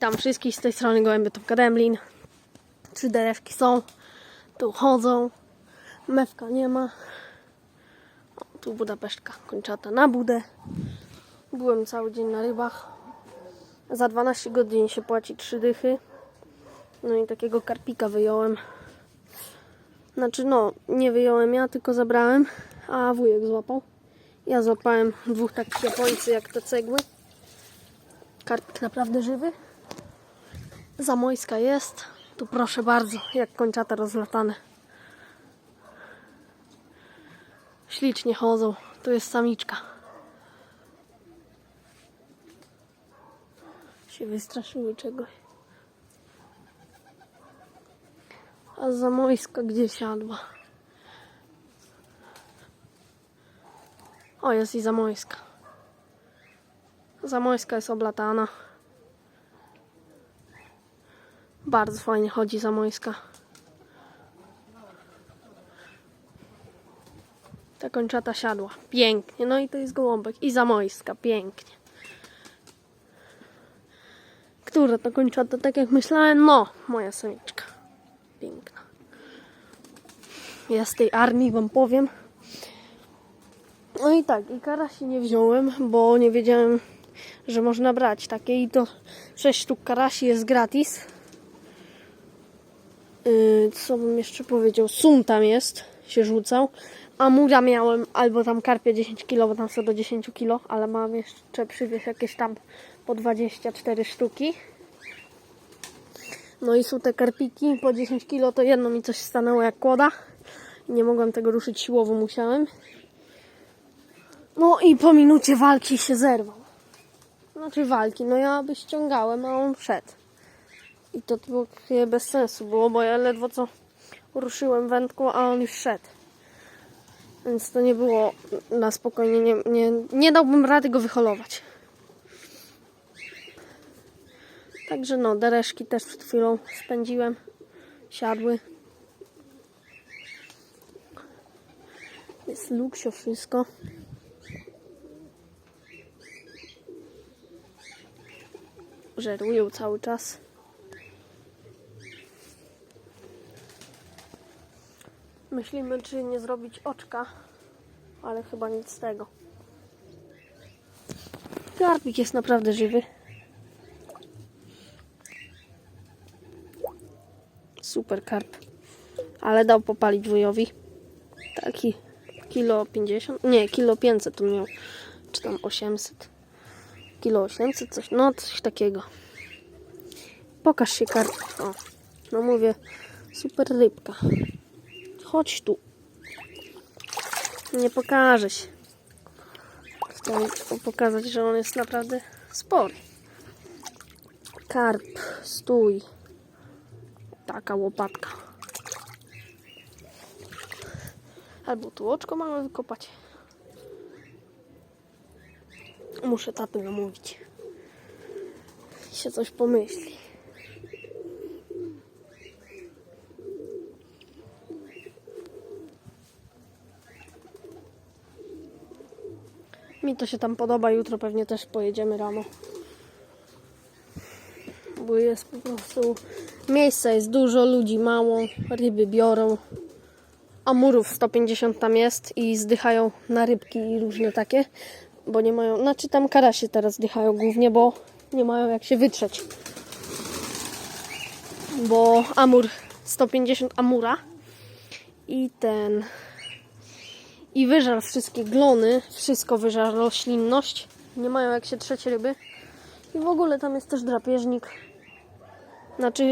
Witam wszystkich z tej strony Gołębie Topka Demlin. Trzy derewki są. Tu chodzą. Mewka nie ma. O, tu Budapesztka kończata na budę. Byłem cały dzień na rybach. Za 12 godzin się płaci 3 dychy. No i takiego karpika wyjąłem. Znaczy no, nie wyjąłem ja, tylko zabrałem, a wujek złapał. Ja złapałem dwóch takich Japońcy jak te cegły. Karpik naprawdę żywy. Zamojska jest. Tu proszę bardzo, jak kończata rozlatane. Ślicznie chodzą. Tu jest samiczka. Się wystraszyły czegoś. A Zamojska gdzie siadła? O, jest i Zamojska. Zamojska jest oblatana. Bardzo fajnie chodzi Zamojska. Ta kończata siadła. Pięknie. No i to jest gołąbek. I Zamojska. Pięknie. Która to kończata? Tak jak myślałem? No, moja samiczka. Piękna. Ja z tej armii wam powiem. No i tak, i karasi nie wziąłem, bo nie wiedziałem, że można brać takie i to 6 sztuk karasi jest gratis. Yy, co bym jeszcze powiedział? Sum tam jest, się rzucał. A mura miałem, albo tam karpie 10 kg, bo tam są do 10 kg, ale mam jeszcze przywieźć jakieś tam po 24 sztuki. No i są te karpiki po 10 kg, to jedno mi coś stanęło jak kłoda. Nie mogłem tego ruszyć siłowo, musiałem. No i po minucie walki się zerwał. Znaczy walki, no ja by ściągałem, a on wszedł. I to trochę bez sensu było, bo ja ledwo co ruszyłem wędką, a on już szedł. Więc to nie było na spokojnie, nie, nie, nie dałbym rady go wyholować. Także no, dereszki też przed chwilą spędziłem. Siadły. Jest luksio wszystko. Żerują cały czas. Myślimy, czy nie zrobić oczka, ale chyba nic z tego. Karpik jest naprawdę żywy. Super karp. Ale dał popalić wujowi. Taki kilo 50, nie, kilo 500 tu miał. Czy tam 800. Kilo 800, coś, no coś takiego. Pokaż się karp. O, no mówię, super rybka. Chodź tu. Nie pokaże się. Chcę pokazać, że on jest naprawdę spory. Karp, stój. Taka łopatka. Albo tu oczko mamy wykopać. Muszę taty namówić. Się coś pomyśli. Mi to się tam podoba. Jutro pewnie też pojedziemy rano. Bo jest po prostu miejsca jest dużo, ludzi mało, ryby biorą. Amurów 150 tam jest i zdychają na rybki i różne takie, bo nie mają, znaczy tam karasie teraz zdychają głównie, bo nie mają jak się wytrzeć. Bo amur 150 amura i ten i wyżar wszystkie glony, wszystko wyżar roślinność. Nie mają jak się trzeć ryby. I w ogóle tam jest też drapieżnik. Znaczy,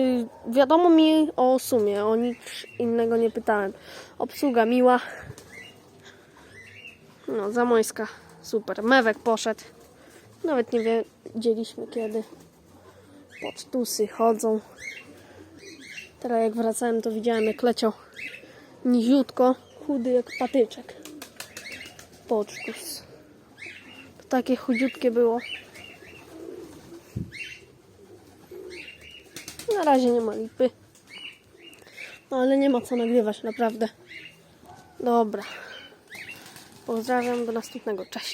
wiadomo mi o sumie, o nic innego nie pytałem. Obsługa miła. No, Zamojska, super. Mewek poszedł. Nawet nie wiedzieliśmy kiedy. Pocztusy chodzą. Teraz jak wracałem, to widziałem jak leciał niziutko, chudy jak patyczek. Pocztus. To takie chudziutkie było. Na razie nie ma lipy. No ale nie ma co nagrywać, naprawdę. Dobra. Pozdrawiam, do następnego. Cześć.